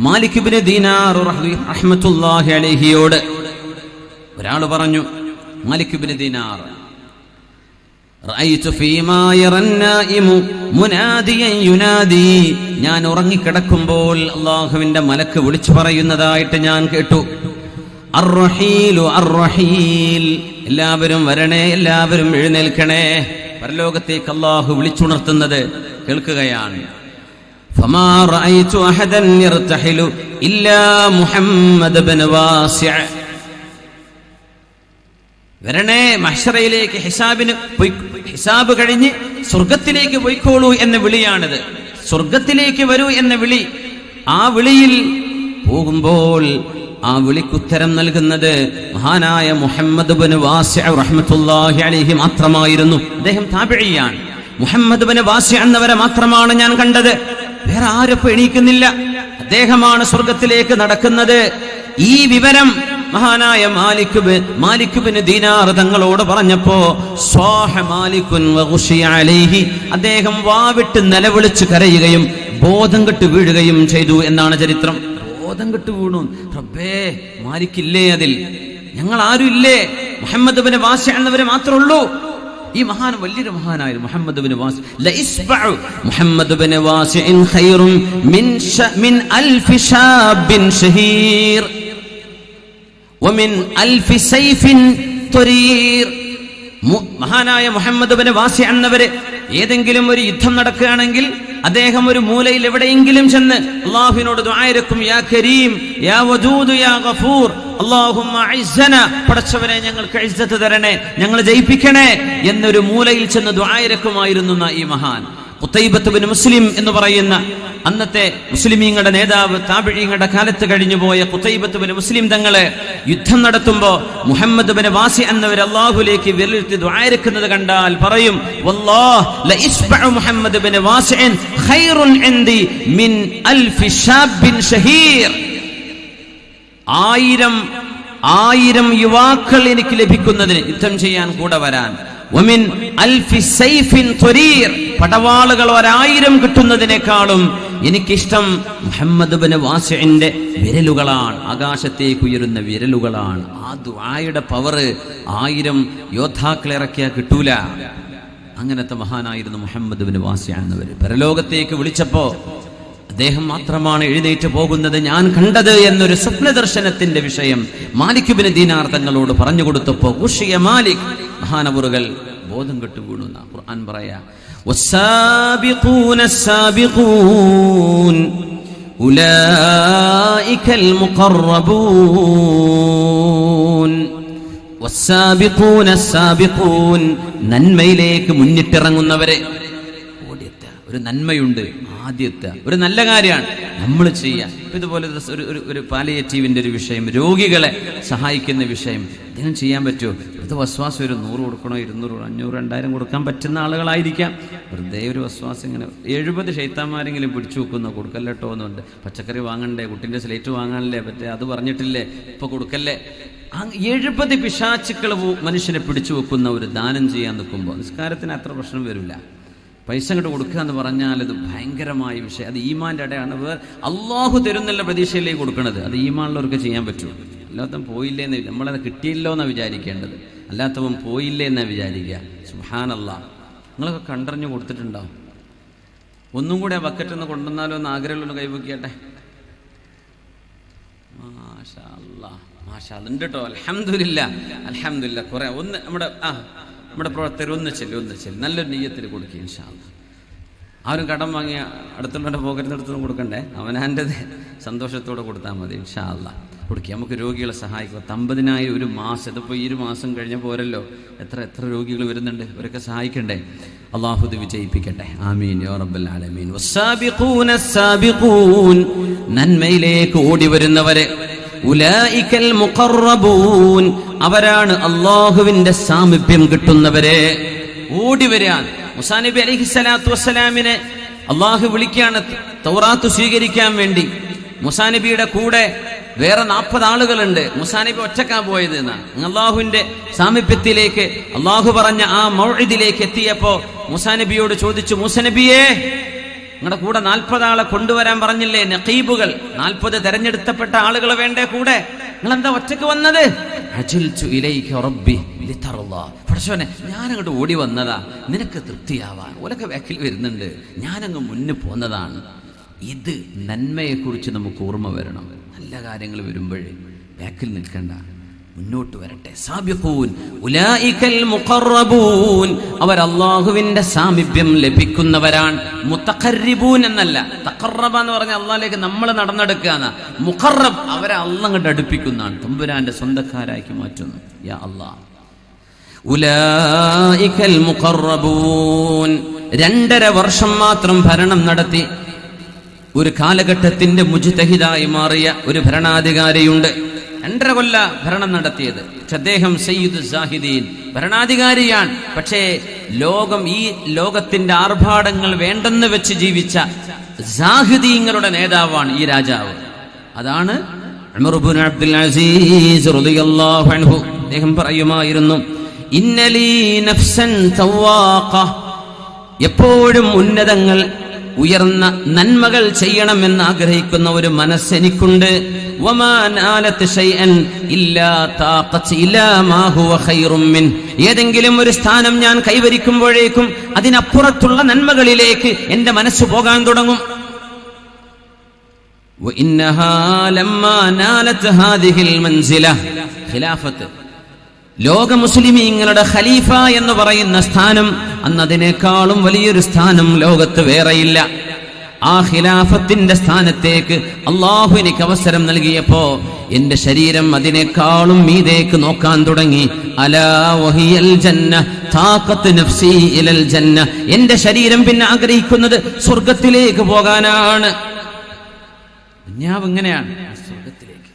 മാലിക്കുബിന് ദീനാർ ഒരാൾ പറഞ്ഞു മാലിക്കുബിന് ദീനാർ ഞാൻ ഉറങ്ങിക്കിടക്കുമ്പോൾ അള്ളാഹുവിന്റെ മലക്ക് വിളിച്ചു പറയുന്നതായിട്ട് ഞാൻ കേട്ടു. എല്ലാവരും വരണേ എല്ലാവരും എഴുന്നേൽക്കണേ. പരലോകത്തേക്ക് അള്ളാഹു വിളിച്ചുണർത്തുന്നത് കേൾക്കുകയാണ്. فما رأيت أحدا يرتحل إلا محمد بن واسع വരണേ മഹ്ഷറയിലേക്ക് ഹിസാബിന് പോയി ഹിസാബ് കഴിഞ്ഞ് സ്വർഗത്തിലേക്ക് പോയിക്കോളൂ എന്ന വിളിയാണിത് സ്വർഗത്തിലേക്ക് വരൂ എന്ന വിളി ആ വിളിയിൽ പോകുമ്പോൾ ആ വിളിക്കുത്തരം നൽകുന്നത് മഹാനായ മുഹമ്മദ് ബിൻ വാസിഅ റഹ്മത്തുള്ളാഹി അലൈഹി മാത്രമായിരുന്നു അദ്ദേഹം താപിഴിയാണ് മുഹമ്മദ് ബിൻ വാസിഅ എന്നവരെ മാത്രമാണ് ഞാൻ കണ്ടത് വേറെ ആരൊപ്പം എണീക്കുന്നില്ല. അദ്ദേഹമാണ് സ്വർഗത്തിലേക്ക് നടക്കുന്നത്. ഈ വിവരം മഹാനായ മാലിക്കുബ് മാലിക്കുബിന് ദീനാർ തങ്ങളോട് പറഞ്ഞപ്പോ സ്വാഹ മാലിക്കുൻ അദ്ദേഹം വാവിട്ട് നിലവിളിച്ച് കരയുകയും ബോധം കെട്ട് വീഴുകയും ചെയ്തു എന്നാണ് ചരിത്രം. ബോധം കെട്ട് വീണു. റബ്ബേ മാലിക്കില്ലേ അതിൽ? ഞങ്ങൾ ആരും ഇല്ലേ? മുഹമ്മദ് ബിന് വാശ എന്നവരെ മാത്രമേ ഉള്ളൂ. ഈ മഹാൻ വലിയൊരു മഹാനായിരുന്നു മുഹമ്മദ് ബിൻ വാസി ലഇസ്ബഉ മുഹമ്മദ് ബിൻ വാസിഇൻ ഖൈറും മിൻ മിൻ അൽഫി ശാബിൻ ഷഹീർ. വമിൻ അൽഫി സൈഫിൻ ത്വരീർ മഹാനായ മുഹമ്മദ് ബിൻ വാസി എന്നവര് ഏതെങ്കിലും ഒരു യുദ്ധം നടക്കുകയാണെങ്കിൽ അദ്ദേഹം ഒരു മൂലയിൽ എവിടെയെങ്കിലും ചെന്ന് അള്ളാഹുവിനോട് ദുആയിരക്കും യാ കരീം യാ വജൂദ് യാ ഗഫൂർ പടച്ചവനെ ഞങ്ങൾക്ക് ഇസ്സത്ത് തരണേ ഞങ്ങൾ ജയിപ്പിക്കണേ എന്നൊരു മൂലയിൽ ചെന്ന് ദുആയിരക്കുമായിരുന്നു ഈ മഹാൻ. മുസ്ലിം എന്ന് പറയുന്ന അന്നത്തെ മുസ്ലിമീങ്ങളുടെ നേതാവ് താപിഴീങ്ങളുടെ കാലത്ത് കഴിഞ്ഞു പോയ ഖുത്തൈബത്ത് ബിൻ മുസ്ലിം തങ്ങളെ യുദ്ധം നടത്തുമ്പോ മുഹമ്മദ് ബിന് വാസി എന്നവർ അള്ളാഹുലേക്ക് വിലയിരുത്തി ദ്വാരക്കുന്നത് കണ്ടാൽ പറയും മുഹമ്മദ് വാസിൻ ഖൈറുൻ മിൻ ഷാബിൻ ഷഹീർ ആയിരം ആയിരം യുവാക്കൾ എനിക്ക് ലഭിക്കുന്നതിന് യുദ്ധം ചെയ്യാൻ കൂടെ വരാൻ. വമിൻ അൽഫി സൈഫിൻ പടവാളുകൾ ഒരായിരം കിട്ടുന്നതിനേക്കാളും എനിക്കിഷ്ടം മുഹമ്മദ് ബിൻ വാസിന്റെ വിരലുകളാണ്. ആകാശത്തേക്ക് ഉയരുന്ന വിരലുകളാണ്. ആ ദുആയുടെ പവർ ആയിരം യോദ്ധാക്കളെ ഇറക്കിയാൽ കിട്ടൂല. അങ്ങനത്തെ മഹാനായിരുന്നു മുഹമ്മദ് ബിൻ വാസി പരലോകത്തേക്ക് വിളിച്ചപ്പോ അദ്ദേഹം മാത്രമാണ് എഴുന്നേറ്റ് പോകുന്നത് ഞാൻ കണ്ടത് എന്നൊരു സ്വപ്ന ദർശനത്തിന്റെ വിഷയം മാലിക്കുബിന് ദീനാർ തങ്ങളോട് പറഞ്ഞു കൊടുത്തപ്പോ ഉഷിയ മാലിക്. മഹാനവറുകൾ ബോധം കെട്ടു വീണു ഖുർആൻ പറയാ. والسابقون السابقون أولئك المقربون والسابقون السابقون നന്മയിലേക്ക് മുന്നിട്ടിറങ്ങുന്നവരെ ഓടിയെത്തുക ഒരു നന്മയുണ്ട് ആദ്യത്തെ ഒരു നല്ല കാര്യമാണ് നമ്മൾ ചെയ്യുക. ഇതുപോലെ ഒരു ഒരു- ഒരു ഒരു വിഷയം രോഗികളെ സഹായിക്കുന്ന വിഷയം ഇതിനും ചെയ്യാൻ പറ്റുമോ? ഇത് വസ്വാസം ഒരു നൂറ് കൊടുക്കണോ ഇരുന്നൂറ് അഞ്ഞൂറ് രണ്ടായിരം കൊടുക്കാൻ പറ്റുന്ന ആളുകളായിരിക്കാം. വെറുതെ ഒരു വസ്വാസം ഇങ്ങനെ എഴുപത് ഷെയ്ത്താന്മാരെങ്കിലും പിടിച്ചു വെക്കുന്ന കൊടുക്കല്ലോ എന്നുണ്ട്. പച്ചക്കറി വാങ്ങണ്ടേ കുട്ടിന്റെ സ്ലേറ്റ് വാങ്ങാനല്ലേ പറ്റേ അത് പറഞ്ഞിട്ടില്ലേ ഇപ്പൊ കൊടുക്കല്ലേ. എഴുപത് പിശാച്ചുക്കൾ മനുഷ്യനെ പിടിച്ചു വെക്കുന്ന ഒരു ദാനം ചെയ്യാൻ നിൽക്കുമ്പോൾ നിസ്കാരത്തിന് അത്ര പ്രശ്നം വരില്ല. പൈസ അങ്ങോട്ട് കൊടുക്കുക എന്ന് പറഞ്ഞാൽ അത് ഭയങ്കരമായ വിഷയം. അത് ഈമാന്റെ അടയാണ്. വേറെ അള്ളാഹു തരുന്നുള്ള പ്രതീക്ഷയിലേക്ക് കൊടുക്കണത്. അത് ഈമാനുള്ളവർക്ക് ചെയ്യാൻ പറ്റുള്ളൂ അല്ലാത്തവൻ പോയില്ലേ എന്ന് നമ്മളത് കിട്ടിയില്ലോ എന്നാണ് വിചാരിക്കേണ്ടത്. അല്ലാത്തവൻ പോയില്ലേ എന്നാണ് വിചാരിക്കുക. സുഹാനല്ല നിങ്ങളൊക്കെ കണ്ടറിഞ്ഞു കൊടുത്തിട്ടുണ്ടാവും ഒന്നും കൂടെ ആ ബക്കറ്റ് ഒന്ന് കൊണ്ടുവന്നാലോ എന്ന് ആഗ്രഹമുള്ള കൈപൊക്കിയട്ടെ മാഷാ അല്ലാ. മാഷാ അതുണ്ട് കേട്ടോ അൽഹംദുലില്ല. അൽഹംദുലില്ല. കുറെ ഒന്ന് നമ്മുടെ ആ നമ്മുടെ പ്രവർത്തകർ ഒന്ന് ചെല്ലു ഒന്ന് ചെല്ലു. നല്ലൊരു നെയ്യത്തിൽ കൊടുക്കുക ഇൻഷാ. ആരും കടം വാങ്ങിയ അടുത്തുള്ള പോകരുന്നിടത്തൊന്നും കൊടുക്കണ്ടേ? അവനാന്റെത് സന്തോഷത്തോടെ കൊടുത്താൽ മതി ഇൻഷാ അല്ലാ കൊടുക്കുക നമുക്ക് രോഗികളെ സഹായിക്കുക. തമ്പതിനായിരം ഒരു മാസം ഇതിപ്പോൾ ഈ ഒരു മാസം കഴിഞ്ഞ പോരല്ലോ. എത്ര എത്ര രോഗികൾ വരുന്നുണ്ട്? ഇവരൊക്കെ സഹായിക്കണ്ടേ? അള്ളാഹു ഇത് വിജയിപ്പിക്കട്ടെ. ആമീൻ യോ റബ്ബൽ ആലമീൻ. നന്മയിലേക്ക് ഓടി വരുന്നവരെ ഉലായിക്കൽ മുഖറബൂൻ അവരാണ് അള്ളാഹുവിന്റെ സാമീപ്യം കിട്ടുന്നവരെ. ഓടി വരാൻ. മുസാ നബി അലൈഹി സ്വലാത്തു വസ്സലാമിനെ അള്ളാഹു വിളിക്കുകയാണ് തൗറാത്ത് സ്വീകരിക്കാൻ വേണ്ടി. മുസാ നബിയുടെ കൂടെ വേറെ നാൽപ്പത് ആളുകളുണ്ട്. മുസാ നബി ഒറ്റക്കാ പോയത് എന്നാണ് അള്ളാഹുവിന്റെ സാമീപ്യത്തിലേക്ക് അള്ളാഹു പറഞ്ഞ ആ മൗഴിദിലേക്ക് എത്തിയപ്പോ മുസാ നബിയോട് ചോദിച്ചു മുസ നബിയേ നിങ്ങളുടെ കൂടെ നാൽപ്പത് ആളെ കൊണ്ടുവരാൻ പറഞ്ഞില്ലേ? നഖീബുകൾ. നാൽപ്പത് തെരഞ്ഞെടുത്തപ്പെട്ട ആളുകൾ വേണ്ടേ കൂടെ? നിങ്ങൾ എന്താ ഒറ്റയ്ക്ക് വന്നത് ഞാനങ്ങോട്ട് ഓടി വന്നതാ. നിനക്ക് തൃപ്തിയാവാൻ ഓലൊക്കെ ബാക്കിൽ വരുന്നുണ്ട്. ഞാനങ്ങ് മുന്നിൽ പോന്നതാണ്. ഇത് നന്മയെക്കുറിച്ച് നമുക്ക് ഓർമ്മ വരണം. നല്ല കാര്യങ്ങൾ വരുമ്പോഴേ ബാക്കിൽ നിൽക്കണ്ട. മുന്നോട്ട് വരട്ടെ. സാബിഖൂൻ അവർ അള്ളാഹുവിന്റെ സാമീപ്യം ലഭിക്കുന്നവരാണ്. മുത്തഖറിബൂൻ എന്നല്ല. തഖറബ എന്ന് പറഞ്ഞ അള്ളാഹിലേക്ക് നമ്മൾ നടന്നെടുക്കുകയാണ്. മുഖറബ് അവരെ അള്ളങ്ങോട്ട് അടുപ്പിക്കുന്നതാണ്. തമ്പുരാന്റെ സ്വന്തക്കാരാക്കി മാറ്റുന്നു. യാ രണ്ടര വർഷം മാത്രം ഭരണം നടത്തി. ഒരു കാലഘട്ടത്തിന്റെ മുജ്തഹിദായി മാറിയ ഒരു ഭരണാധികാരിയുണ്ട്. രണ്ടര കൊല്ല ഭരണം നടത്തിയത്. അദ്ദേഹം സയ്യിദ് സാഹിദീൻ ഭരണാധികാരിയാണ്. പക്ഷേ ലോകം ഈ ലോകത്തിന്റെ ആർഭാടങ്ങൾ വേണ്ടെന്ന് വെച്ച് ജീവിച്ച സാഹിദീങ്ങളുടെ നേതാവാണ് ഈ രാജാവ്. അതാണ് അബ്ദുൽ അസീസ് അദ്ദേഹം പറയുമായിരുന്നു ഇന്നലീ നഫ്സൻ എപ്പോഴും ഉന്നതങ്ങൾ ഉയർന്ന നന്മകൾ ചെയ്യണമെന്ന് ആഗ്രഹിക്കുന്ന ഒരു മനസ്സെനിക്കുണ്ട്. ഏതെങ്കിലും ഒരു സ്ഥാനം ഞാൻ കൈവരിക്കുമ്പോഴേക്കും അതിനപ്പുറത്തുള്ള നന്മകളിലേക്ക് എന്റെ മനസ്സ് പോകാൻ തുടങ്ങും. ഖിലാഫത്ത്. ലോക മുസ്ലിമീങ്ങളുടെ ഖലീഫ എന്ന് പറയുന്ന സ്ഥാനം അന്ന് അതിനേക്കാളും വലിയൊരു സ്ഥാനം ലോകത്ത് വേറെയില്ല. ആ ഖിലാഫത്തിന്റെ സ്ഥാനത്തേക്ക് അള്ളാഹു എനിക്ക് അവസരം നൽകിയപ്പോ എന്റെ ശരീരം അതിനേക്കാളും മീതേക്ക് നോക്കാൻ തുടങ്ങി. ജന്ന എന്റെ ശരീരം പിന്നെ ആഗ്രഹിക്കുന്നത് സ്വർഗത്തിലേക്ക് പോകാനാണ്. ദുന്യാവ് ഇങ്ങനെയാണ് സ്വർഗത്തിലേക്ക്.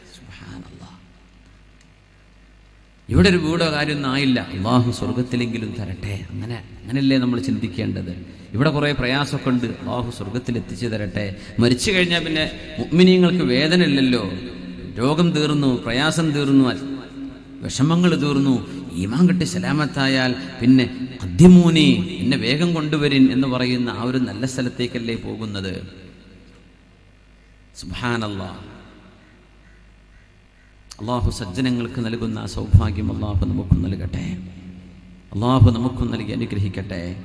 ഇവിടെ ഒരു വീടോ കാര്യമൊന്നും ആയില്ല. അള്ളാഹു സ്വർഗത്തിലെങ്കിലും തരട്ടെ. അങ്ങനെ അങ്ങനെയല്ലേ നമ്മൾ ചിന്തിക്കേണ്ടത്. ഇവിടെ കുറേ പ്രയാസമൊക്കെ ഉണ്ട്. അള്ളാഹു സ്വർഗത്തിൽ എത്തിച്ചു തരട്ടെ. മരിച്ചു കഴിഞ്ഞാൽ പിന്നെ മുഗ്മിനീങ്ങൾക്ക് വേദന ഇല്ലല്ലോ രോഗം തീർന്നു പ്രയാസം തീർന്നു വിഷമങ്ങൾ തീർന്നു. ഈമാൻ കിട്ടി സലാമത്തായാൽ പിന്നെ അദ്യമൂനി എന്നെ വേഗം കൊണ്ടുവരിൻ എന്ന് പറയുന്ന ആ ഒരു നല്ല സ്ഥലത്തേക്കല്ലേ പോകുന്നത്? സുബാനല്ലാ അള്ളാഹു സജ്ജനങ്ങൾക്ക് നൽകുന്ന സൗഭാഗ്യം അള്ളാഹു നമുക്ക് നൽകട്ടെ. അള്ളാഹു നമുക്കും നൽകി അനുഗ്രഹിക്കട്ടെ.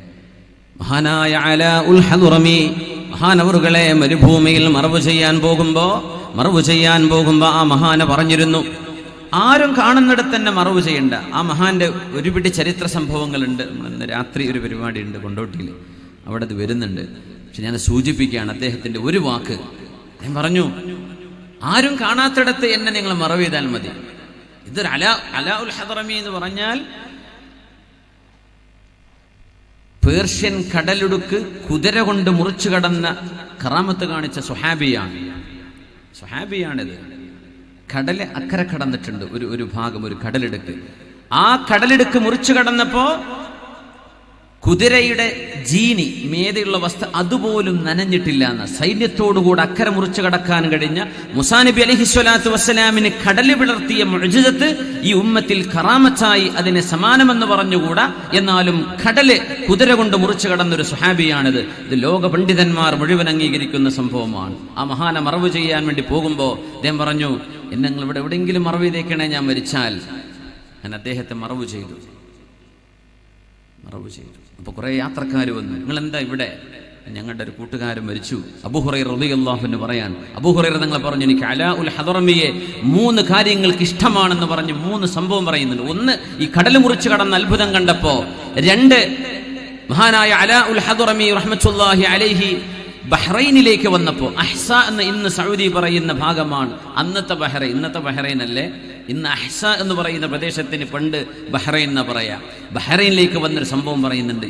മഹാനായ അല ഉൽ ഹദുറമി മഹാനവറുകളെ മരുഭൂമിയിൽ മറവ് ചെയ്യാൻ പോകുമ്പോൾ മറവ് ചെയ്യാൻ പോകുമ്പോൾ ആ മഹാന പറഞ്ഞിരുന്നു ആരും കാണുന്നിടത്ത് തന്നെ മറവ് ചെയ്യണ്ട. ആ മഹാന്റെ ഒരുപിടി ചരിത്ര സംഭവങ്ങളുണ്ട്. ഇന്ന് രാത്രി ഒരു പരിപാടി ഉണ്ട് കൊണ്ടോട്ടിയിൽ അവിടെ അത് വരുന്നുണ്ട്. പക്ഷെ ഞാൻ സൂചിപ്പിക്കുകയാണ്. അദ്ദേഹത്തിന്റെ ഒരു വാക്ക്. ഞാൻ പറഞ്ഞു ആരും കാണാത്തിടത്ത് എന്നെ നിങ്ങൾ മറവ് ചെയ്താൽ മതി. ഇതൊരു അലാ അലാ ഉൽ ഹദറമി എന്ന് പറഞ്ഞാൽ പേർഷ്യൻ കടലുടുക്ക് കുതിര കൊണ്ട് മുറിച്ചു കടന്ന കറാമത്ത് കാണിച്ച സുഹാബിയാണ് സുഹാബിയാണിത് കടൽ അക്കരെ കടന്നിട്ടുണ്ട്. ഒരു ഒരു ഭാഗം ഒരു കടലെടുക്ക്. ആ കടലെടുക്ക് മുറിച്ചു കടന്നപ്പോ കുതിരയുടെ ജീനി മേതെയുള്ള വസ്തു അതുപോലും നനഞ്ഞിട്ടില്ല എന്ന് സൈന്യത്തോടുകൂടെ അക്കരെ മുറിച്ചു കടക്കാൻ കഴിഞ്ഞ മുസാനബി അലഹി സ്വലാത്തു വസ്സലാമിന് കടൽ വിളർത്തിയ മുഴുജത്ത് ഈ ഉമ്മത്തിൽ കറാമത്തായി അതിനെ സമാനമെന്ന് പറഞ്ഞുകൂടാ? എന്നാലും കടൽ കുതിര കൊണ്ട് മുറിച്ചു കടന്നൊരു സുഹാബിയാണിത് ഇത് ലോക പണ്ഡിതന്മാർ മുഴുവൻ അംഗീകരിക്കുന്ന സംഭവമാണ്. ആ മഹാന മറവ് ചെയ്യാൻ വേണ്ടി പോകുമ്പോൾ അദ്ദേഹം പറഞ്ഞു എന്നെ നിങ്ങൾ ഇവിടെ എവിടെയെങ്കിലും മറവ് ചെയ്തേക്കണേ ഞാൻ മരിച്ചാൽ. ഞാൻ അദ്ദേഹത്തെ മറവ് ചെയ്തു. മറവ് ചെയ്തു. അപ്പൊ കുറെ യാത്രക്കാർ വന്നു. നിങ്ങൾ എന്താ ഇവിടെ? ഞങ്ങളുടെ ഒരു കൂട്ടുകാരൻ മരിച്ചു. അബുഹുറൈ എന്ന് പറയാൻ അബുഹുറൈ തങ്ങൾ പറഞ്ഞു എനിക്ക് അലാ ഉൽ ഹദറമിയെ മൂന്ന് കാര്യങ്ങൾക്ക് ഇഷ്ടമാണെന്ന് പറഞ്ഞ് മൂന്ന് സംഭവം പറയുന്നുണ്ട്. ഒന്ന് ഈ കടൽ മുറിച്ച് കടന്ന അത്ഭുതം കണ്ടപ്പോ രണ്ട് മഹാനായ അലാ ഉൽ ഹദറമി റഹ്മത്തുല്ലാഹി അലൈഹി ബഹ്റൈനിലേക്ക് വന്നപ്പോ അഹ്സ എന്ന് ഇന്ന് സൗദി പറയുന്ന ഭാഗമാണ് അന്നത്തെ ബഹ്റൈൻ. ഇന്നത്തെ ബഹ്റൈൻ അല്ലേ? ഇന്ന് അഹ്സ എന്ന് പറയുന്ന പ്രദേശത്തിന് പണ്ട് ബഹ്റൈൻ എന്ന് പറയാം. ബഹ്റൈനിലേക്ക് വന്നൊരു സംഭവം പറയുന്നുണ്ട്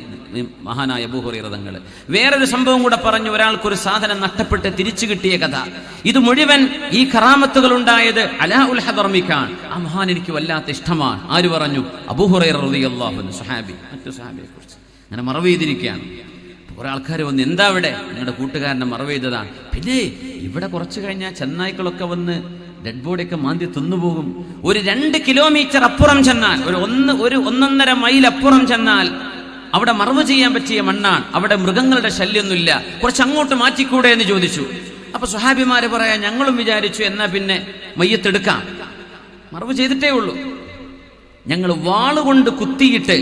മഹാനായ ഭൂഹുറിറതങ്ങൾ വേറൊരു സംഭവം കൂടെ പറഞ്ഞു ഒരാൾക്കൊരു സാധനം നഷ്ടപ്പെട്ട് തിരിച്ചു കിട്ടിയ കഥ. ഇത് മുഴുവൻ ഈ കറാമത്തുകൾ ഉണ്ടായത് അലാ ഉൽ ഹദർമിക്കാൻ ആ മഹാൻ എനിക്ക് വല്ലാത്ത ഇഷ്ടമാണ്. ആര് പറഞ്ഞു? അബൂഹുറൈ റളിയല്ലാഹു അൻഹു സുഹാബി മറ്റു സുഹാബിയെ കുറിച്ച് അങ്ങനെ മറവ് ചെയ്തിരിക്കുകയാണ്. കുറെ ആൾക്കാർ വന്ന് എന്താ ഇവിടെ നിങ്ങളുടെ കൂട്ടുകാരനെ മറവ് ചെയ്തതാണ് പിന്നെ ഇവിടെ കുറച്ച് കഴിഞ്ഞാൽ ചെന്നായ്ക്കളൊക്കെ വന്ന് ഡെഡ് ബോഡിയൊക്കെ മാന്തി തിന്നുപോകും. ഒരു രണ്ട് കിലോമീറ്റർ അപ്പുറം ചെന്നാൽ ഒരു ഒന്ന് ഒരു ഒന്നൊന്നര മൈൽ അപ്പുറം ചെന്നാൽ അവിടെ മറവ് ചെയ്യാൻ പറ്റിയ മണ്ണാണ്. അവിടെ മൃഗങ്ങളുടെ ശല്യമൊന്നുമില്ല കുറച്ച് അങ്ങോട്ട് മാറ്റിക്കൂടെ എന്ന് ചോദിച്ചു. അപ്പൊ സുഹാബിമാര് പറയാ ഞങ്ങളും വിചാരിച്ചു എന്നാ പിന്നെ മയ്യത്തെടുക്കാം. മറവ് ചെയ്തിട്ടേ ഉള്ളൂ. ഞങ്ങൾ വാളുകൊണ്ട് കുത്തിയിട്ട്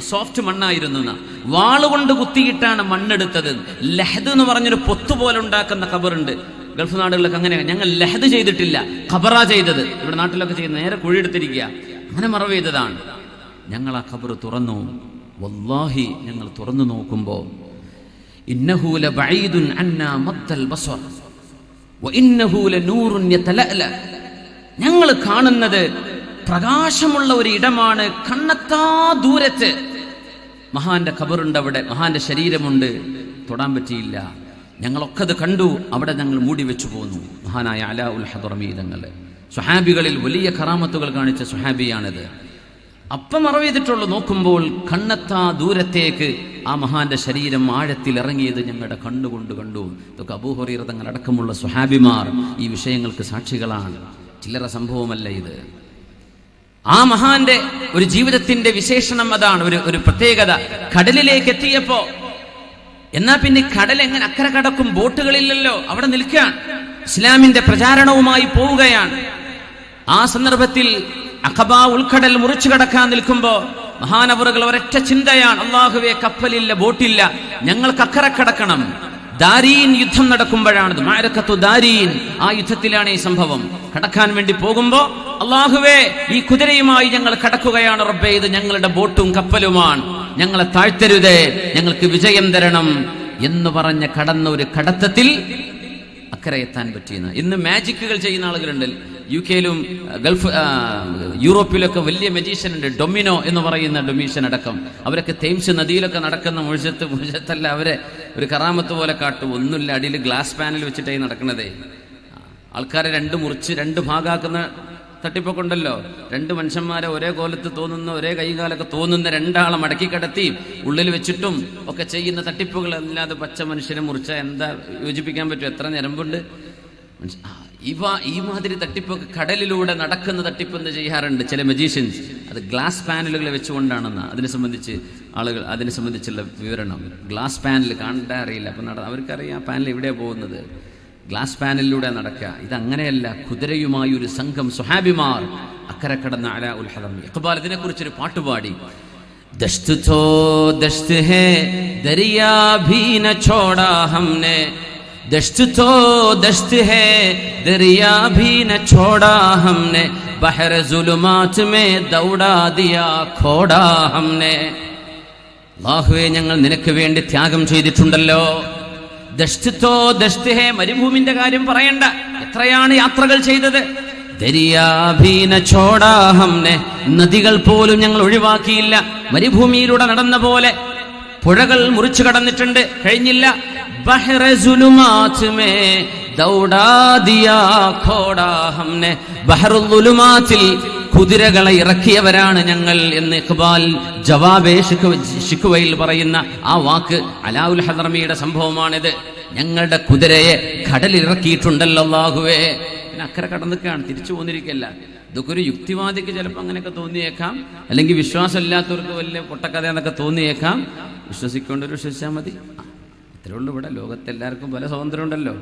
സോഫ്റ്റ് മണ്ണായിരുന്നു വാളുകൊണ്ട് കുത്തിയിട്ടാണ് മണ്ണെടുത്തത്. ലഹദ് എന്ന് പറഞ്ഞൊരു പൊത്ത് പോലെ ഉണ്ടാക്കുന്ന ഖബറുണ്ട് ഗൾഫ് നാടുകളിലൊക്കെ അങ്ങനെ. ഞങ്ങൾ ലഹദ് ചെയ്തിട്ടില്ല. ഖബറ ചെയ്തത്. ഇവിടെ നാട്ടിലൊക്കെ ചെയ്യുന്ന നേരെ കുഴിയെടുത്തിരിക്കുക അങ്ങനെ മറവ് ചെയ്തതാണ്. ഞങ്ങൾ ആ ഖബർ തുറന്നു. വല്ലാഹി ഞങ്ങൾ തുറന്നു നോക്കുമ്പോൾ ഇന്നഹൂല ബൈദുൻ അന്നാ മത്തൽ ബസ്വർ. വഇന്നഹു ലനൂറുൻ യതലഅല. ഞങ്ങൾ കാണുന്നത് പ്രകാശമുള്ള ഒരു ഇടമാണ് കണ്ണത്താ ദൂരത്ത്. മഹാന്റെ ഖബറുണ്ട് അവിടെ. മഹാന്റെ ശരീരമുണ്ട്. തൊടാൻ പറ്റിയില്ല. ഞങ്ങളൊക്കെ അത് കണ്ടു. അവിടെ ഞങ്ങൾ മൂടി വെച്ചു പോന്നു. മഹാനായ അലാ ഉൽ ഹദറമീതങ്ങൾ സുഹാബികളിൽ വലിയ കറാമത്തുകൾ കാണിച്ച സുഹാബിയാണിത് അപ്പം മറവ് നോക്കുമ്പോൾ കണ്ണത്താ ദൂരത്തേക്ക് ആ മഹാന്റെ ശരീരം ആഴത്തിൽ ഇറങ്ങിയത് ഞങ്ങളുടെ കണ്ണുകൊണ്ട് കണ്ടു. ഇതൊക്കെ അബൂഹറീർ തങ്ങൾ അടക്കമുള്ള സുഹാബിമാർ ഈ വിഷയങ്ങൾക്ക് സാക്ഷികളാണ്. ചില്ലറ സംഭവമല്ല ഇത്. ആ മഹാന്റെ ഒരു ജീവിതത്തിന്റെ വിശേഷണം അതാണ്. ഒരു ഒരു പ്രത്യേകത. കടലിലേക്ക് എത്തിയപ്പോ എന്നാ പിന്നെ കടൽ എങ്ങനെ അക്കരെ കടക്കും? ബോട്ടുകളില്ലല്ലോ. അവിടെ നിൽക്കാൻ ഇസ്ലാമിന്റെ പ്രചാരണവുമായി പോവുകയാണ്. ആ സന്ദർഭത്തിൽ അഖബ ഉൾക്കടൽ മുറിച്ചു കടക്കാൻ നിൽക്കുമ്പോ മഹാനവറുകൾ ഒരൊറ്റ ചിന്തയാണ്. അള്ളാഹുവെ കപ്പലില്ല ബോട്ടില്ല. ഞങ്ങൾക്ക് അക്കരെ കടക്കണം. ദാരീൻ യുദ്ധം നടക്കുമ്പോഴാണത്. മാരക്കത്തു ദാരീൻ. ആ യുദ്ധത്തിലാണ് ഈ സംഭവം. കടക്കാൻ വേണ്ടി പോകുമ്പോ അള്ളാഹുവേ ഈ കുതിരയുമായി ഞങ്ങൾ കടക്കുകയാണ് റബ്ബേ. ഇത് ഞങ്ങളുടെ ബോട്ടും കപ്പലുമാണ്. ഞങ്ങളെ താഴ്ത്തരുതേ. ഞങ്ങൾക്ക് വിജയം തരണം എന്ന് പറഞ്ഞ കടന്ന ഒരു കടത്തത്തിൽ അക്കരെ എത്താൻ പറ്റിയെന്ന്. ഇന്ന് മാജിക്കുകൾ ചെയ്യുന്ന ആളുകളുണ്ട്. യു കെയിലും ഗൾഫ് യൂറോപ്പിലൊക്കെ വലിയ മജീഷ്യൻ ഉണ്ട്. ഡൊമിനോ എന്ന് പറയുന്ന ഡൊമീഷ്യൻ അടക്കം. അവരൊക്കെ തേംസ് നദിയിലൊക്കെ നടക്കുന്ന മുഴുത്ത് മുഴുത്തല്ല അവരെ ഒരു കറാമത്ത് പോലെ കാട്ടും. ഒന്നുമില്ല അടിയിൽ ഗ്ലാസ് പാനൽ വെച്ചിട്ടായി നടക്കണതേ. ആൾക്കാരെ രണ്ട് മുറിച്ച് രണ്ട് ഭാഗാക്കുന്ന തട്ടിപ്പൊക്കെ ഉണ്ടല്ലോ രണ്ട് മനുഷ്യന്മാരെ ഒരേ കോലത്ത് തോന്നുന്ന ഒരേ കൈകാലൊക്കെ തോന്നുന്ന രണ്ടാളെ മടക്കി കിടത്തി ഉള്ളിൽ വെച്ചിട്ടും ഒക്കെ ചെയ്യുന്ന തട്ടിപ്പുകൾ അല്ലാതെ പച്ച മനുഷ്യനെ മുറിച്ച എന്താ യോജിപ്പിക്കാൻ പറ്റും? എത്ര ആ, ഇവ ഈ മാതിരി തട്ടിപ്പൊക്കെ കടലിലൂടെ നടക്കുന്ന തട്ടിപ്പെന്ന് ചെയ്യാറുണ്ട്? ചില മജീഷ്യൻസ് അത് ഗ്ലാസ് പാനലുകൾ വെച്ചുകൊണ്ടാണെന്ന്. അതിനെ സംബന്ധിച്ച് ആളുകൾ അതിനെ സംബന്ധിച്ചുള്ള വിവരണം. ഗ്ലാസ് പാനൽ കാണാൻ അറിയില്ല. അപ്പം നട അവർക്കറിയാം ആ പാനൽ എവിടെയാണ് പോകുന്നത്? ഗ്ലാസ് പാനലിലൂടെ നടക്കുക. ഇതങ്ങനെയല്ല. കുതിരയുമായി ഒരു സംഘം സുഹാബിമാർ അക്കരെ കടന്ന അല ഉൽഹദം ഇഖ്ബാൽ ഇതിനെക്കുറിച്ചൊരു പാട്ടുപാടി ദശ്ത് തോ ദശ്ത് ഹേ ദരിയാ ഭീ ന ഛോടാ ഹംനെ दश्त तो दश्त है दरिया भी न छोड़ा हमने बहर जुलमात में दौड़ा दिया खोड़ा हमने അള്ളാഹുവെ ഞങ്ങൾ നിനക്ക് വേണ്ടി ത്യാഗം ചെയ്തിട്ടുണ്ടല്ലോ ദശ്ത് തോ ദശ്ത് ഹേ മരുഭൂമിന്റെ കാര്യം പറയണ്ട എത്രയാണ് യാത്രകൾ ചെയ്തത് ദരിയാഭീന ഛോടാ ഹംനെ നദികൾ പോലും ഞങ്ങൾ ഒഴിവാക്കിയില്ല മരുഭൂമിയിലൂടെ നടന്ന പോലെ പുഴകൾ മുറിച്ചു കടന്നിട്ടുണ്ട് കഴിഞ്ഞില്ല ബഹ്റ میں دوڑا دیا کھوڑا ہم ഹംനെ بحر ദുലുമാത്തിൽ കുതിരകളെ ഇറക്കിയവരാണ് ഞങ്ങൾ എന്ന് ഇഖ്ബാൽ ജവാബെ ഷിഖ്- പറയുന്ന ആ വാക്ക് അലാഉൽ ഹദർമിയുടെ സംഭവമാണിത്. ഞങ്ങളുടെ കുതിരയെ കടലിൽ ഇറക്കിയിട്ടുണ്ടല്ലോ അല്ലാഹുവേ പിന്നെ അക്കരെ കടന്നിക്കാണ് തിരിച്ചു പോന്നിരിക്കല്ല. ഇതൊക്കെ ഒരു യുക്തിവാദിക്ക് ചിലപ്പോൾ അങ്ങനെയൊക്കെ തോന്നിയേക്കാം. അല്ലെങ്കിൽ വിശ്വാസമില്ലാത്തവർക്ക് വലിയ പൊട്ടക്കഥ എന്നൊക്കെ തോന്നിയേക്കാം. വിശ്വസിക്കേണ്ടവർ വിശ്വസിച്ചാൽ മതി. ഉള്ളൂ ഇവിടെ. ലോകത്തെല്ലാവർക്കും പല സ്വാതന്ത്ര്യം ഉണ്ടല്ലോ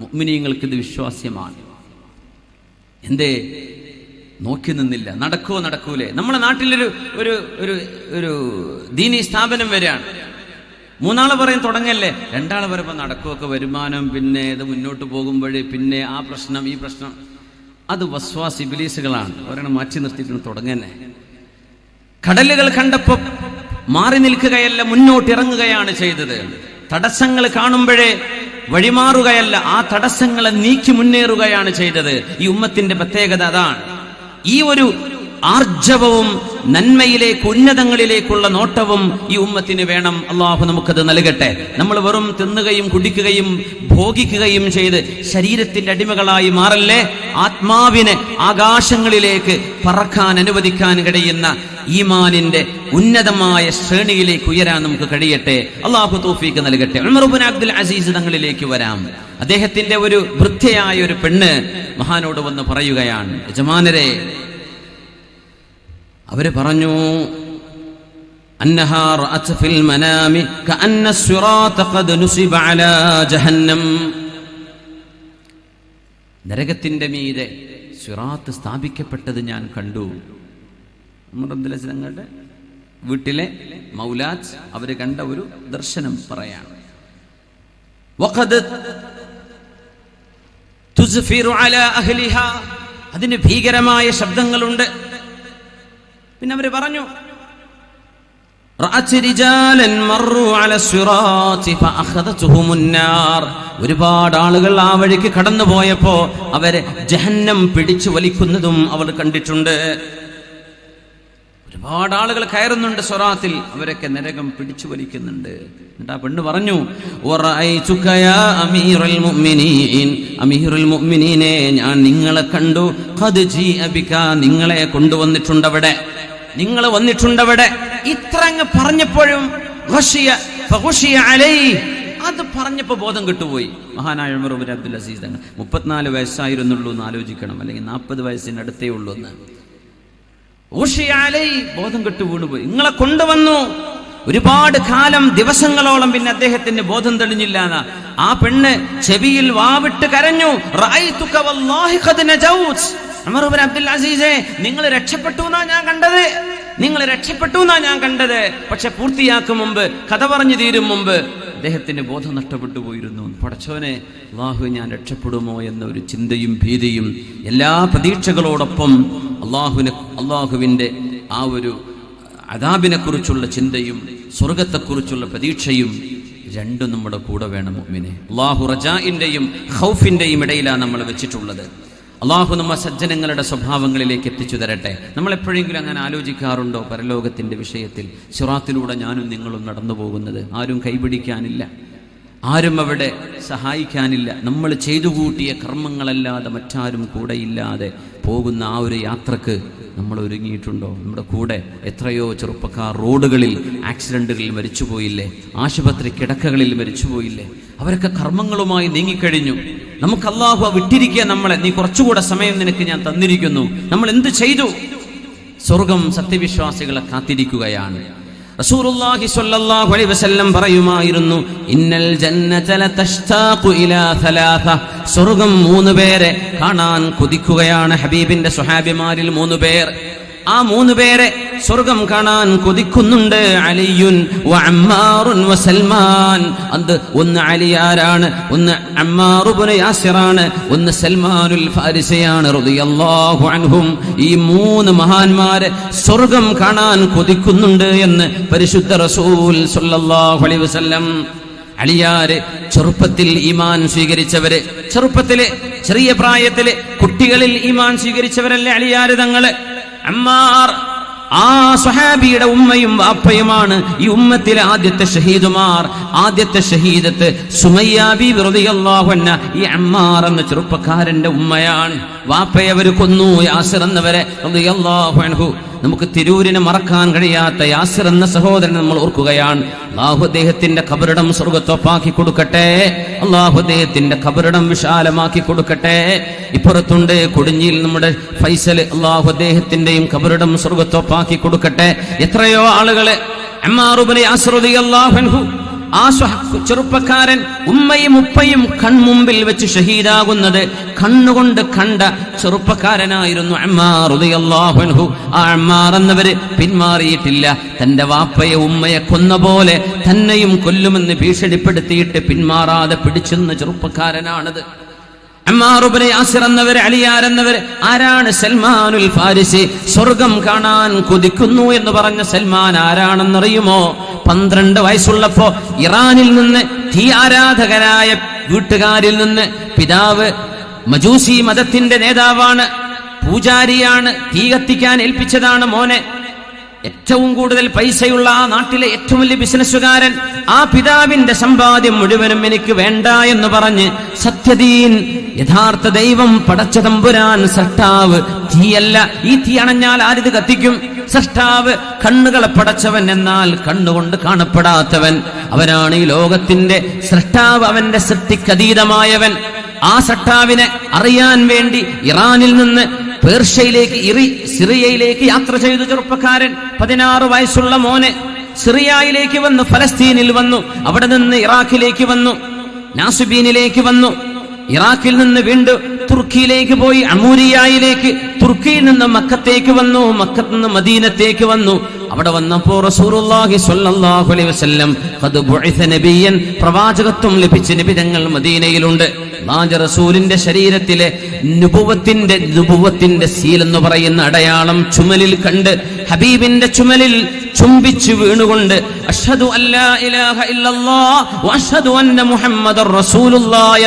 മുഗ്മിനീങ്ങൾക്ക് ഇത് വിശ്വാസ്യമാണ്. എന്തേ? നോക്കി നിന്നില്ല. നടക്കുവോ നടക്കൂലേ? നമ്മുടെ നാട്ടിലൊരു ഒരു ഒരു ഒരു ദീനി സ്ഥാപനം വരെയാണ്. മൂന്നാൾ പറയും തുടങ്ങല്ലേ? രണ്ടാൾ പറയുമ്പോൾ നടക്കുമൊക്കെ വരുമാനം പിന്നെ ഇത് മുന്നോട്ട് പോകുമ്പോഴേ പിന്നെ ആ പ്രശ്നം ഈ പ്രശ്നം. അത് വസ്വാസ് ഇബിലീസുകളാണ്. ഒരെണ്ണം മാറ്റി നിർത്തിയിട്ട് തുടങ്ങന്നെ. കടലുകൾ കണ്ടപ്പോൾ മാറി നിൽക്കുകയല്ല മുന്നോട്ട് ഇറങ്ങുകയാണ് ചെയ്തത്. തടസ്സങ്ങൾ കാണുമ്പോഴേ വഴിമാറുകയല്ല ആ തടസ്സങ്ങളെ നീക്കി മുന്നേറുകയാണ് ചെയ്തത്. ഈ ഉമ്മത്തിന്റെ പ്രത്യേകത അതാണ്. ഈ ഒരു ആർജവവും നന്മയിലേക്ക് ഉന്നതങ്ങളിലേക്കുള്ള നോട്ടവും ഈ ഉമ്മത്തിന് വേണം. അള്ളാഹു നമുക്കത് നൽകട്ടെ. നമ്മൾ വെറും തിന്നുകയും കുടിക്കുകയും ഭോഗിക്കുകയും ചെയ്ത് ശരീരത്തിന്റെ അടിമകളായി മാറല്ലേ? ആത്മാവിനെ ആകാശങ്ങളിലേക്ക് പറക്കാൻ അനുവദിക്കാൻ കഴിയുന്ന ഈമാനിന്റെ ഉന്നതമായ ശ്രേണിയിലേക്ക് ഉയരാൻ നമുക്ക് കഴിയട്ടെ. അള്ളാഹു തോഫീക്ക് നൽകട്ടെ. അബ്ദുൽ അസീസ് തങ്ങളിലേക്ക് വരാം. അദ്ദേഹത്തിന്റെ ഒരു വൃദ്ധയായ ഒരു പെണ്ണ് മഹാനോട് വന്ന് പറയുകയാണ് യജമാനരെ അവർ പറഞ്ഞു നരകത്തിന്റെ മീതെ സിറാത്ത് സ്ഥാപിക്കപ്പെട്ടത് ഞാൻ കണ്ടു. മുറബ്ദുലങ്ങളുടെ വീട്ടിലെ മൗലാജ് അവർ കണ്ട ഒരു ദർശനം പറയാണ്. അതിന് ഭീകരമായ ശബ്ദങ്ങളുണ്ട്. പിന്നെ അവർ പറഞ്ഞു ഒരുപാട് ആളുകൾ ആ വഴിക്ക് കടന്നു പോയപ്പോ അവരെ ജഹന്നം പിടിച്ചു വലിക്കുന്നതും അവർ കണ്ടിട്ടുണ്ട്. ഒരുപാട് ആളുകൾ കയറുന്നുണ്ട് സ്വറാത്തിൽ അവരൊക്കെ നരകം പിടിച്ചു വലിക്കുന്നുണ്ട്. എന്നിട്ട് ആ പെണ്ണ് പറഞ്ഞു അമീറുൽ മുഅ്മിനീനെ ഞാൻ നിങ്ങളെ കണ്ടു. നിങ്ങളെ കൊണ്ടുവന്നിട്ടുണ്ട് അവിടെ. നിങ്ങൾ വന്നിട്ടുണ്ടവിടെ. ഇത്ര അങ്ങ് പറഞ്ഞപ്പോഴും അത് പറഞ്ഞപ്പോ ബോധം കിട്ടുപോയി. മഹാനായ ഉമർ അബ്ദുൽ അസീസ് തങ്ങൾ. മുപ്പത്തിനാല് വയസ്സായിരുന്നുള്ളൂ എന്ന് ആലോചിക്കണം. അല്ലെങ്കിൽ നാൽപ്പത് വയസ്സിന് അടുത്തേ ഉള്ളൂ എന്ന്. ഊഷിയാലേ ബോധം കെട്ടു വീണുപോയി. നിങ്ങളെ കൊണ്ടുവന്നു. ഒരുപാട് കാലം ദിവസങ്ങളോളം പിന്നെ അദ്ദേഹത്തിന് ബോധം തെളിഞ്ഞില്ല ആ പെണ്ണ് ചെവിയിൽ വാവിട്ട് കരഞ്ഞു. ഇബ്നു അബ്ദുൽ നിങ്ങൾ രക്ഷപ്പെട്ടു എന്നാ ഞാൻ കണ്ടത്? നിങ്ങൾ രക്ഷപ്പെട്ടു എന്നാ ഞാൻ കണ്ടത്? പക്ഷെ പൂർത്തിയാക്കും മുമ്പ് കഥ പറഞ്ഞു തീരും മുമ്പ് അദ്ദേഹത്തിന് ബോധം നഷ്ടപ്പെട്ടു പോയിരുന്നു. പടച്ചോനെ അള്ളാഹു ഞാൻ രക്ഷപ്പെടുമോ എന്ന ഒരു ചിന്തയും ഭീതിയും എല്ലാ പ്രതീക്ഷകളോടൊപ്പം അള്ളാഹുവിനെ അള്ളാഹുവിന്റെ ആ ഒരു അതാബിനെ കുറിച്ചുള്ള ചിന്തയും സ്വർഗത്തെക്കുറിച്ചുള്ള പ്രതീക്ഷയും രണ്ടും നമ്മുടെ കൂടെ വേണം മുഅ്മിനെ അള്ളാഹു റജാഇന്റെയും ഹൗഫിന്റെയും ഇടയിലാണ് നമ്മൾ വെച്ചിട്ടുള്ളത്. അള്ളാഹു നമ്മ സജ്ജനങ്ങളുടെ സ്വഭാവങ്ങളിലേക്ക് എത്തിച്ചു തരട്ടെ. നമ്മൾ എപ്പോഴെങ്കിലും അങ്ങനെ ആലോചിക്കാറുണ്ടോ പരലോകത്തിന്റെ വിഷയത്തിൽ? ശുറാത്തിലൂടെ ഞാനും നിങ്ങളും നടന്നു പോകുന്നത് ആരും കൈപിടിക്കാനില്ല. ആരും അവിടെ സഹായിക്കാനില്ല. നമ്മൾ ചെയ്തു കൂട്ടിയ കർമ്മങ്ങളല്ലാതെ മറ്റാരും കൂടെയില്ലാതെ പോകുന്ന ആ ഒരു യാത്രയ്ക്ക് നമ്മൾ ഒരുങ്ങിയിട്ടുണ്ടോ? നമ്മുടെ കൂടെ എത്രയോ ചെറുപ്പക്കാർ റോഡുകളിൽ ആക്സിഡന്റുകളിൽ മരിച്ചുപോയില്ലേ? ആശുപത്രി കിടക്കകളിൽ മരിച്ചുപോയില്ലേ? അവരൊക്കെ കർമ്മങ്ങളുമായി നീങ്ങിക്കഴിഞ്ഞു. നമുക്ക് അള്ളാഹു വിട്ടിരിക്കുക നമ്മളെ. നീ കുറച്ചുകൂടെ സമയം നിനക്ക് ഞാൻ തന്നിരിക്കുന്നു. നമ്മൾ എന്ത് ചെയ്തു? സ്വർഗം സത്യവിശ്വാസികളെ കാത്തിരിക്കുകയാണ്. റസൂലുള്ളാഹി സ്വല്ലല്ലാഹു അലൈഹി വസല്ലം പറയുമായിരുന്നു ഇന്നൽ ജന്നത ലതഷ്താഖു ഇലാ സലാസ. സ്വർഗം മൂന്ന് പേരെ കാണാൻ കൊതിക്കുകയാണ് ഹബീബിന്റെ സ്വഹാബിമാരിൽ മൂന്ന് പേർ. ആ മൂന്ന് പേരെ സ്വർഗം കാണാൻ കൊതിക്കുന്നുണ്ട് അലിയുൻ അമ്മാറുൻ സൽമാൻ. അത് ഒന്ന് അലിയാരാണ് ഒന്ന് അമ്മാറുബുന് യാസിറാണ്. ഒന്ന് സൽമാനുൽ ഫാരിസയാണ് റളിയല്ലാഹു അൻഹും. ഈ മൂന്ന് മഹാന്മാരെ സ്വർഗം കാണാൻ കൊതിക്കുന്നുണ്ട് എന്ന് പരിശുദ്ധ റസൂൽ സല്ലല്ലാഹു അലൈഹി വസല്ലം അലിയാര് ചെറുപ്പത്തിൽ ഈമാൻ സ്വീകരിച്ചവര് ചെറുപ്പത്തിൽ ചെറിയ പ്രായത്തിൽ കുട്ടികളിൽ ഈമാൻ സ്വീകരിച്ചവരല്ലേ അലിയാര് തങ്ങൾ? അമ്മാർ ആ സ്വഹാബിയുടെ ഉമ്മയും വാപ്പയുമാണ് ഈ ഉമ്മത്തിലെ ആദ്യത്തെ ഷഹീദുമാർ. ആദ്യത്തെ ഷഹീദത്ത് സുമയ്യാബി അൻഹ ഈ അമ്മാർ എന്ന ചെറുപ്പക്കാരന്റെ ഉമ്മയാണ്. വാപ്പയെ അവർ കൊന്നു യാസിർ എന്നവരെ നമുക്ക് തിരൂരിനെ മറക്കാൻ കഴിയാത്ത യാസിർ എന്ന സഹോദരൻ നമ്മൾ ഓർക്കുകയാണ്. അള്ളാഹു അദ്ദേഹത്തിന്റെ കബറിടം സ്വർഗത്തൊപ്പാക്കി കൊടുക്കട്ടെ. അള്ളാഹു അദ്ദേഹത്തിന്റെ കബറിടം വിശാലമാക്കി കൊടുക്കട്ടെ. ഇപ്പുറത്തുണ്ട് കൊടിഞ്ഞിയിൽ നമ്മുടെ ഫൈസൽ. അള്ളാഹു അദ്ദേഹത്തിന്റെയും കബറിടം സ്വർഗത്തൊപ്പാക്കി കൊടുക്കട്ടെ. എത്രയോ ആളുകളെ അമ്മാറുബിനെ ആശ്രതി അള്ളാഹു ആ ചെറുപ്പക്കാരൻ ഉമ്മയും ഉപ്പയും കൺമുമ്പിൽ വെച്ച് ഷഹീദാകുന്നത് കണ്ണുകൊണ്ട് കണ്ട ചെറുപ്പക്കാരനായിരുന്നു അൻഹു. ആ അമ്മാർ എന്നവര് പിന്മാറിയിട്ടില്ല തന്റെ വാപ്പയെ ഉമ്മയെ കൊന്ന പോലെ തന്നെയും കൊല്ലുമെന്ന് ഭീഷണിപ്പെടുത്തിയിട്ട് പിന്മാറാതെ പിടിച്ചെന്ന ചെറുപ്പക്കാരനാണത് അമ്മാറുബിനെ യാസിർ എന്നവര് അലിയാർ എന്നവര് ആരാണ് സൽമാനുൽ ഫാരിസി? സ്വർഗം കാണാൻ കൊതിക്കുന്നു എന്ന് പറഞ്ഞ സൽമാൻ ആരാണെന്നറിയുമോ? പന്ത്രണ്ട് വയസ്സുള്ളപ്പോ ഇറാനിൽ നിന്ന് തീ ആരാധകരായ വീട്ടുകാരിൽ നിന്ന് പിതാവ് മജൂസി മതത്തിന്റെ നേതാവാണ് പൂജാരിയാണ് തീ കത്തിക്കാൻ ഏൽപ്പിച്ചതാണ് മോനെ. ഏറ്റവും കൂടുതൽ പൈസയുള്ള ആ നാട്ടിലെ ഏറ്റവും വലിയ ബിസിനസ്സുകാരൻ ആ പിതാവിന്റെ സമ്പാദ്യം മുഴുവനും എനിക്ക് വേണ്ട എന്ന് പറഞ്ഞ് സത്യദീൻ യഥാർത്ഥ ദൈവം പടച്ച തമ്പുരാൻ സൃഷ്ടാവ് തീയല്ല. ഈ തീ അണഞ്ഞാൽ ആരിത് കത്തിക്കും? സൃഷ്ടാവ് കണ്ണുകളെ പടച്ചവൻ എന്നാൽ കണ്ണുകൊണ്ട് കാണപ്പെടാത്തവൻ. അവനാണ് ഈ ലോകത്തിന്റെ സൃഷ്ടാവ് അവന്റെ സൃഷ്ടിക്കതീതമായവൻ. ആ സട്ടാവിനെ അറിയാൻ വേണ്ടി ഇറാനിൽ നിന്ന് പേർഷ്യയിലേക്ക് ഇറി സിറിയയിലേക്ക് യാത്ര ചെയ്ത ചെറുപ്പക്കാരൻ. പതിനാറ് വയസ്സുള്ള മോനെ സിറിയയിലേക്ക് വന്നു ഫലസ്തീനിൽ വന്നു അവിടെ നിന്ന് ഇറാഖിലേക്ക് വന്നു നാസുബീനിലേക്ക് വന്നു. ഇറാഖിൽ നിന്ന് വീണ്ടും തുർക്കിയിലേക്ക് പോയി അമൂരിയായിലേക്ക് തുർക്കിയിൽ നിന്ന് മക്കത്തേക്ക് വന്നു മക്കത്ത് നിന്ന് മദീനത്തേക്ക് വന്നു. അവിടെ വന്നപ്പോ സ്വല്ലല്ലാഹു അലൈഹി വസല്ലം ഖദ് നബിയൻ പ്രവാചകത്വം ലഭിച്ച നബിതങ്ങൾ മദീനയിലുണ്ട്. റസൂലിന്റെ ശരീരത്തിലെ നുപുവത്തിന്റെ നുപുവത്തിന്റെ സീൽ എന്ന് പറയുന്ന അടയാളം ചുമലിൽ കണ്ട് ഹബീബിന്റെ ചുമലിൽ ചുംബിച്ചു വീണുകൊണ്ട് അഷ്ഹദു അല്ലാ അന്ന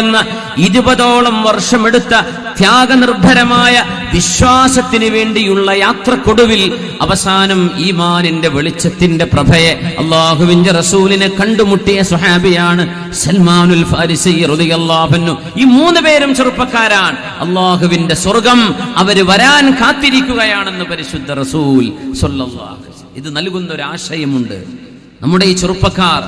എന്ന ഇരുപതോളം വർഷമെടുത്ത ത്യാഗനിർഭരമായ വിശ്വാസത്തിന് വേണ്ടിയുള്ള യാത്രക്കൊടുവിൽ അവസാനം ഈമാനിന്റെ വെളിച്ചത്തിന്റെ പ്രഭയെ അള്ളാഹുവിന്റെ റസൂലിനെ കണ്ടുമുട്ടിയ സുഹാബിയാണ് സൽമാനുൽ ഫാരിസി ഈ മൂന്ന് പേരും ചെറുപ്പക്കാരാണ്. അള്ളാഹുവിന്റെ സ്വർഗം അവർ വരാൻ കാത്തിരിക്കുകയാണെന്ന് പരിശുദ്ധ റസൂൽ ഇത് നൽകുന്ന ഒരു ആശയമുണ്ട്. നമ്മുടെ ഈ ചെറുപ്പക്കാർ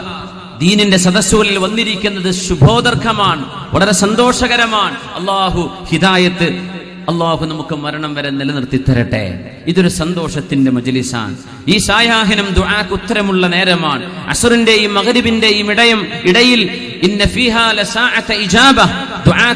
ദീനിന്റെ സദസ്സുകളിൽ വന്നിരിക്കുന്നത് ശുഭോദർഘമാണ് വളരെ സന്തോഷകരമാണ്. അള്ളാഹു ഹിദായത്ത് അള്ളാഹു നമുക്ക് മരണം വരെ നിലനിർത്തി തരട്ടെ ഇതൊരു സന്തോഷത്തിന്റെ മജലിസാണ്. ഈ സായാഹനം ദുആക്ക് ഉത്തരമുള്ള നേരമാണ്. അസുറിന്റെയും മകരിബിന്റെയും ഇടയും ഇടയിൽ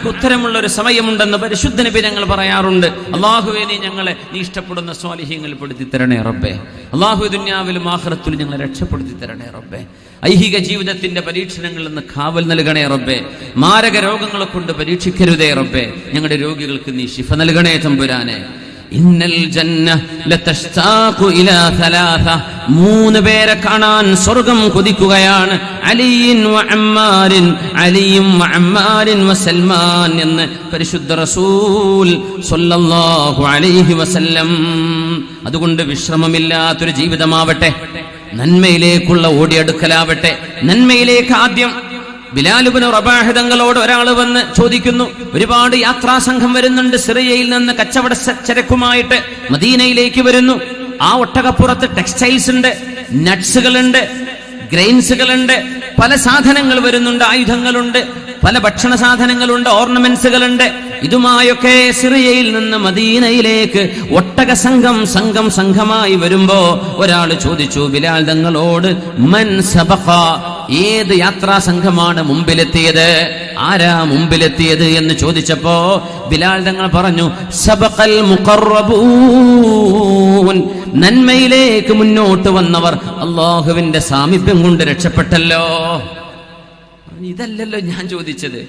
ഉത്തരമുള്ള ഒരു സമയമുണ്ടെന്ന് പരിശുദ്ധ നബി ഞങ്ങൾ പറയാറുണ്ട്. അള്ളാഹുവെ നീ ഞങ്ങളെ നീ ഇഷ്ടപ്പെടുന്ന സ്വാലിഹ്യങ്ങൾ പെടുത്തി തരണേ റബ്ബേ. അള്ളാഹു ദുന്യാവിലും ആഖിറത്തിലും ഞങ്ങളെ രക്ഷപ്പെടുത്തി തരണേ റബ്ബേ. ഐഹിക ജീവിതത്തിന്റെ പരീക്ഷണങ്ങളിൽ നിന്ന് കാവൽ നൽകണേ റബ്ബേ. മാരക രോഗങ്ങളെ കൊണ്ട് പരീക്ഷിക്കരുതേ റബ്ബേ. ഞങ്ങളുടെ രോഗികൾക്ക് നീ ശിഫ നൽകണേ തമ്പുരാനെ. ഇന്നൽ ജന്ന ലതഷ്താഖു ഇലാ സലാസ. മൂന്ന് പേരെ കാണാൻ സ്വർഗം കൊതിക്കുകയാണ്. അലിയിൻ വ അമ്മാരിൻ അലിയും വ അമ്മാരിൻ വ എന്ന് പരിശുദ്ധ റസൂൽ സ്വല്ലല്ലാഹു അലൈഹി വസല്ലം. അതുകൊണ്ട് വിശ്രമമില്ലാത്തൊരു ജീവിതമാവട്ടെ. നന്മയിലേക്കുള്ള ഓടിയെടുക്കലാവട്ടെ. നന്മയിലേക്ക് ആദ്യം ബിലാലുബിന് റബാഹ് തങ്ങളോട് ഒരാൾ വന്ന് ചോദിക്കുന്നു ഒരുപാട് യാത്രാ സംഘം വരുന്നുണ്ട് സിറിയയിൽ നിന്ന് കച്ചവട ചരക്കുമായിട്ട് മദീനയിലേക്ക് വരുന്നു. ആ ഒട്ടകപ്പുറത്ത് ടെക്സ്റ്റൈൽസ് ഉണ്ട് നട്സുകളുണ്ട് ഗ്രെയിൻസുകളുണ്ട് പല സാധനങ്ങൾ വരുന്നുണ്ട് ആയുധങ്ങളുണ്ട് പല ഭക്ഷണ സാധനങ്ങളുണ്ട് ഓർണമെന്റ്സുകളുണ്ട് ഇതുമായൊക്കെ സിറിയയിൽ നിന്ന് മദീനയിലേക്ക് ഒട്ടക സംഘം സംഘം സംഘമായി വരുമ്പോ ഒരാൾ ചോദിച്ചു ബിലാൽ തങ്ങളോട് മൻ സബഖ ഏത് യാത്രാ സംഘമാണ് മുമ്പിലെത്തിയത്? ആരാ മുമ്പിലെത്തിയത്? എന്ന് ചോദിച്ചപ്പോ ബിലാൽ തങ്ങൾ പറഞ്ഞു സബഖൽ മുഖറബൂൻ നന്മയിലേക്ക് മുന്നോട്ട് വന്നവർ അള്ളാഹുവിന്റെ സാമീപ്യം കൊണ്ട് രക്ഷപ്പെട്ടല്ലോ. ഇതല്ലല്ലോ ഞാൻ ചോദിച്ചത്.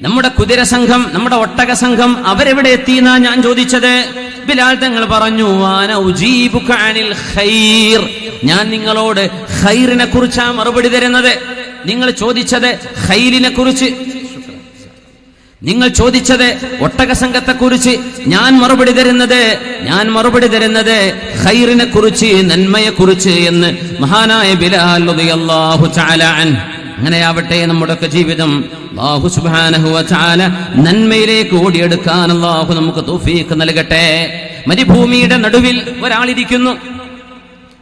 നമ്മുടെ കുതിര സംഘം നമ്മുടെ ഒട്ടക സംഘം അവരെവിടെ എത്തിയെന്നാ ഞാൻ ചോദിച്ചത്? ബിലാൽ തങ്ങൾ പറഞ്ഞു "വാന ഉജീബുക അനിൽ ഖൈർ. ഞാൻ നിങ്ങളോട് ഖൈറിനെ കുറിച്ചാ മറുപടി തരുന്നത്? നിങ്ങൾ ചോദിച്ചത് ഖൈലിനെ കുറിച്ച് നിങ്ങൾ ചോദിച്ചത് ഒട്ടക സംഘത്തെ കുറിച്ച് ഞാൻ മറുപടി തരുന്നത് ഞാൻ മറുപടി തരുന്നത് ഹൈറിനെ കുറിച്ച് നന്മയെ കുറിച്ച് എന്ന് മഹാനായ ബിലാൽ തആല അൻ അങ്ങനെയാവട്ടെ നമ്മുടെയൊക്കെ ജീവിതം. അല്ലാഹു സുബ്ഹാനഹു വ തആല നന്മയിലേക്ക് ഓടിയെടുക്കാൻ അല്ലാഹു നമുക്ക് തൗഫീഖ് നൽകട്ടെ. മരുഭൂമിയുടെ നടുവിൽ ഒരാളിരിക്കുന്നു.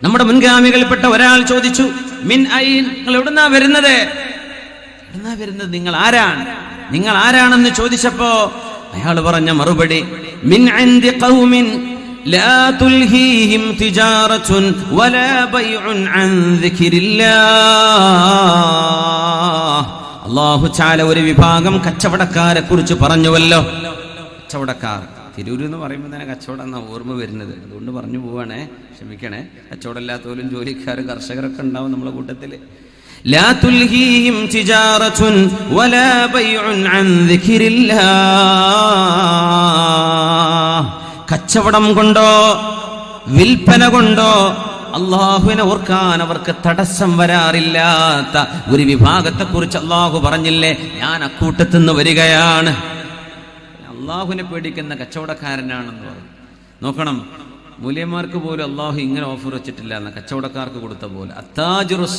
നമ്മുടെ മുൻഗാമികളിൽപ്പെട്ട ഒരാൾ ചോദിച്ചു മിൻ ഐ നിങ്ങൾ എവിടുന്നാ വരുന്നത്? എവിടുന്നാ വരുന്നത്? നിങ്ങൾ ആരാണ്? നിങ്ങൾ ആരാണെന്ന് ചോദിച്ചപ്പോ അയാൾ പറഞ്ഞ മറുപടി മിൻ ഖൗമിൻ അല്ലാഹു ചാല ഒരു വിഭാഗം കച്ചവടക്കാരെ കുറിച്ച് പറഞ്ഞുവല്ലോ. കച്ചവടക്കാർ. തിരൂര് എന്ന് പറയുമ്പോൾ തന്നെ കച്ചവടം എന്നാ ഓർമ്മ വരുന്നത്. അതുകൊണ്ട് പറഞ്ഞു പോവാണേ ക്ഷമിക്കണേ. കച്ചവടമില്ലാത്തവരും ജോലിക്കാരും കർഷകരൊക്കെ ഉണ്ടാവും നമ്മളെ കൂട്ടത്തിൽ. لا تلهيهم تجارة ولا بيع عن ذكر الله കച്ചവടം കൊണ്ടോ വിൽപ്പന കൊണ്ടോ അള്ളാഹുവിനെ ഓർക്കാൻ അവർക്ക് തടസ്സം വരാറില്ലാത്ത ഒരു വിഭാഗത്തെ കുറിച്ച് അള്ളാഹു പറഞ്ഞില്ലേ ഞാൻ അക്കൂട്ടത്തുനിന്ന് വരികയാണ് അള്ളാഹുവിനെ പേടിക്കുന്ന കച്ചവടക്കാരനാണെന്ന് പറഞ്ഞു നോക്കണം മൂല്യന്മാർക്ക് പോലും അള്ളാഹു ഇങ്ങനെ ഓഫർ വെച്ചിട്ടില്ല എന്ന കച്ചവടക്കാർക്ക് കൊടുത്ത പോലെ.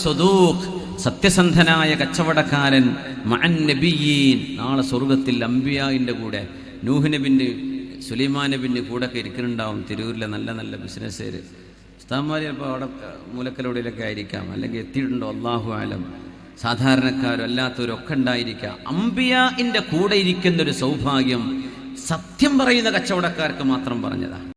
സദൂഖ് സത്യസന്ധനായ കച്ചവടക്കാരൻ മഅൻ നബിയീൻ നാളെ സ്വർഗത്തിൽ അംബിയായിന്റെ കൂടെ നൂഹ് നബിന്റെ സുലൈമാൻ ഒക്കെ ഇരിക്കുന്നുണ്ടാവും തിരൂരിലെ നല്ല നല്ല ബിസിനസ്സുകാർ ഉസ്താന്മാർ ചിലപ്പോൾ അവിടെ മൂലക്കലോടിയിലൊക്കെ ആയിരിക്കാം അല്ലെങ്കിൽ എത്തിയിട്ടുണ്ടോ അള്ളാഹു ആലം. സാധാരണക്കാരും അല്ലാത്തവരും ഒക്കെ ഉണ്ടായിരിക്കാം. അമ്പിയാന്റെ കൂടെ ഇരിക്കുന്നൊരു സൗഭാഗ്യം സത്യം പറയുന്ന കച്ചവടക്കാർക്ക് മാത്രം പറഞ്ഞതാ.